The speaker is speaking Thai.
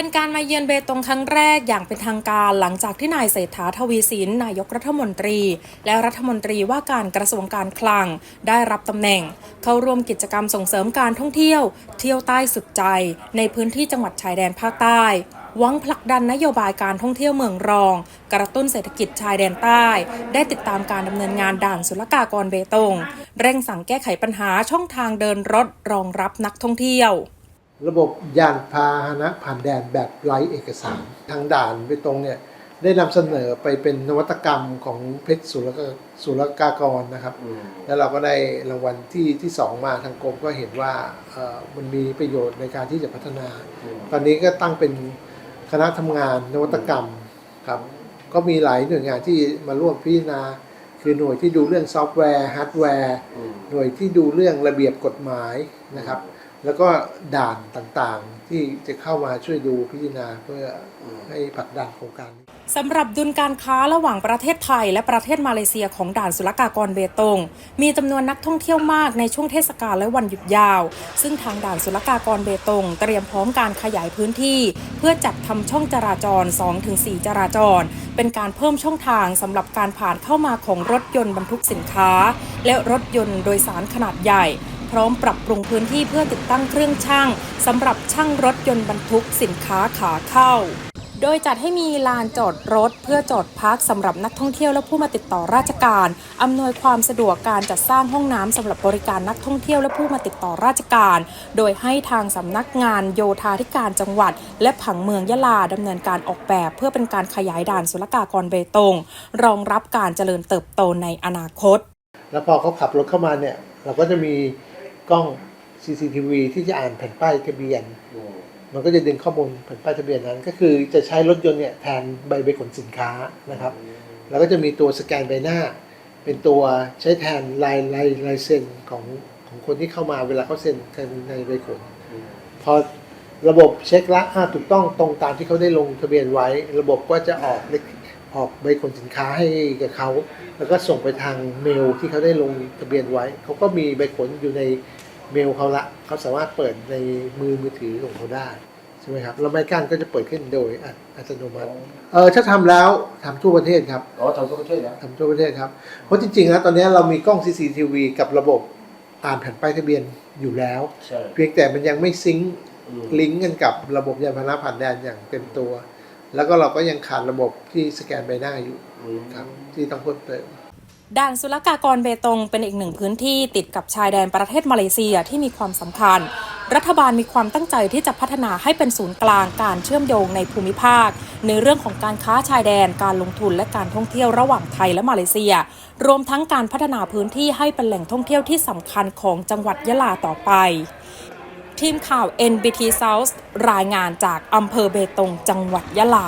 เป็นการมาเยือนเบตงครั้งแรกอย่างเป็นทางการหลังจากที่นายเศรษฐาทวีสินนายกรัฐมนตรี และรัฐมนตรีว่าการกระทรวงการคลัง ได้รับตำแหน่ง เข้าร่วมกิจกรรมส่งเสริมการท่องเที่ยว เที่ยวใต้สุดใจ ในพื้นที่จังหวัดชายแดนภาคใต้หวังผลักดันนโยบายการท่องเที่ยวเมืองรอง กระตุ้นเศรษฐกิจชายแดนใต้ ได้ติดตามการดำเนินงานด่านศุลกากรเบตง เร่งสั่งแก้ไขปัญหาช่องทางเดินรถรองรับนักท่องเที่ยว ระบบยานพาหนะผ่านแดนแบบไร้เอกสารทางด่านไปตรงเนี่ยได้นำเสนอไปเป็นนวัตกรรมของเพชรศุลกศุลกากรนะครับ แล้วเราก็ได้รางวัลที่ที่สองมาทางกรมก็เห็นว่าเอ่อมันมีประโยชน์ในการที่จะพัฒนา ตอนนี้ก็ตั้งเป็นคณะทำงานนวัตกรรมครับก็มีหลายหน่วยงานที่มาร่วมพิจารณา คือหน่วยที่ดูเรื่องซอฟต์แวร์ฮาร์ดแวร์หน่วยที่ดูเรื่องระเบียบกฎหมายนะครับ แล้วก็ด่านต่างๆ ที่จะเข้ามาช่วยดูพิจารณาเพื่อให้ผลักดันโครงการนี้สำหรับดุลการค้าระหว่างประเทศไทย และประเทศมาเลเซียของด่านศุลกากรเบตง มีจำนวนนักท่องเที่ยวมากในช่วงเทศกาลและวันหยุดยาว ซึ่งทางด่านศุลกากรเบตง เตรียมพร้อมการขยายพื้นที่ เพื่อจัดทำช่องจราจร 2-4 จราจร เป็นการเพิ่มช่องทางสำหรับการผ่านเข้ามาของรถยนต์บรรทุกสินค้า และรถยนต์โดยสารขนาดใหญ่ พร้อมปรับปรุงพื้นที่เพื่อติดตั้งเครื่องช่างสำหรับช่างรถยนต์บรรทุกสินค้าขาเข้า โดยจัดให้มีลานจอดรถเพื่อจอดพักสำหรับนักท่องเที่ยวและผู้มาติดต่อราชการ อำนวยความสะดวกการจัดสร้างห้องน้ำสำหรับบริการนักท่องเที่ยวและผู้มาติดต่อราชการ โดยให้ทางสำนักงานโยธาธิการจังหวัด และผังเมืองยะลาดำเนินการออกแบบ เพื่อเป็นการขยายด่านศุลกากรเบตง รองรับการเจริญเติบโตในอนาคต แล้วพอเขาขับรถเข้ามาเนี่ยเราก็จะมี กล้อง CCTV ที่จะอ่านแผ่นป้ายทะเบียน มันก็จะดึงข้อมูลแผ่นป้ายทะเบียนนั้น ก็คือจะใช้รถยนต์เนี่ยแทนใบใบขนสินค้านะครับ แล้วก็จะมีตัวสแกนใบหน้า เป็นตัวใช้แทนลายลายลายเซ็นของของคนที่เข้ามาเวลาเขาเซ็นกันในใบขนพอระบบเช็คละอ่าถูกต้องตรงตามที่เขาได้ลงทะเบียนไว้ ระบบก็จะออกเลข ออกใบขนสินค้าให้กับเขา แล้วก็ส่งไปทางเมลที่เขาได้ลงทะเบียนไว้ เขาก็มีใบขนอยู่ในเมลเขาละ เขาสามารถเปิดในมือมือถือของเขาได้ใช่ไหมครับแล้วไมกั้นก็จะเปิดขึ้นโดยอัตอัตโนมัติเออถ้าทำแล้วทำทั่วประเทศครับอ๋อทำทั่วประเทศนะทำทั่วประเทศครับเพราะจริงๆแล้วตอนนี้เรามีกล้อง CCTV กับระบบอ่านแผ่นป้ายทะเบียนอยู่แล้วใช่เพียงแต่มันยังไม่ซิงค์อืมลิงก์กันกับระบบยานพาหนะผ่านแดนอย่างเต็มตัว แล้วก็เราก็ยังขาดระบบที่สแกนใบหน้าอยู่อืมครับที่ต้องเพิ่มเติมด่านศุลกากรเบตงเป็นอีกหนึ่งพื้นที่ติดกับชายแดนประเทศมาเลเซียที่มีความสำคัญ รัฐบาลมีความตั้งใจที่จะพัฒนาให้เป็นศูนย์กลางการเชื่อมโยงในภูมิภาค ในเรื่องของการค้าชายแดนการลงทุนและการท่องเที่ยวระหว่างไทยและมาเลเซีย รวมทั้งการพัฒนาพื้นที่ให้เป็นแหล่งท่องเที่ยวที่สำคัญของจังหวัดยะลาต่อไป ทีมข่าว NBT South รายงานจากอำเภอเบตงจังหวัดยะลา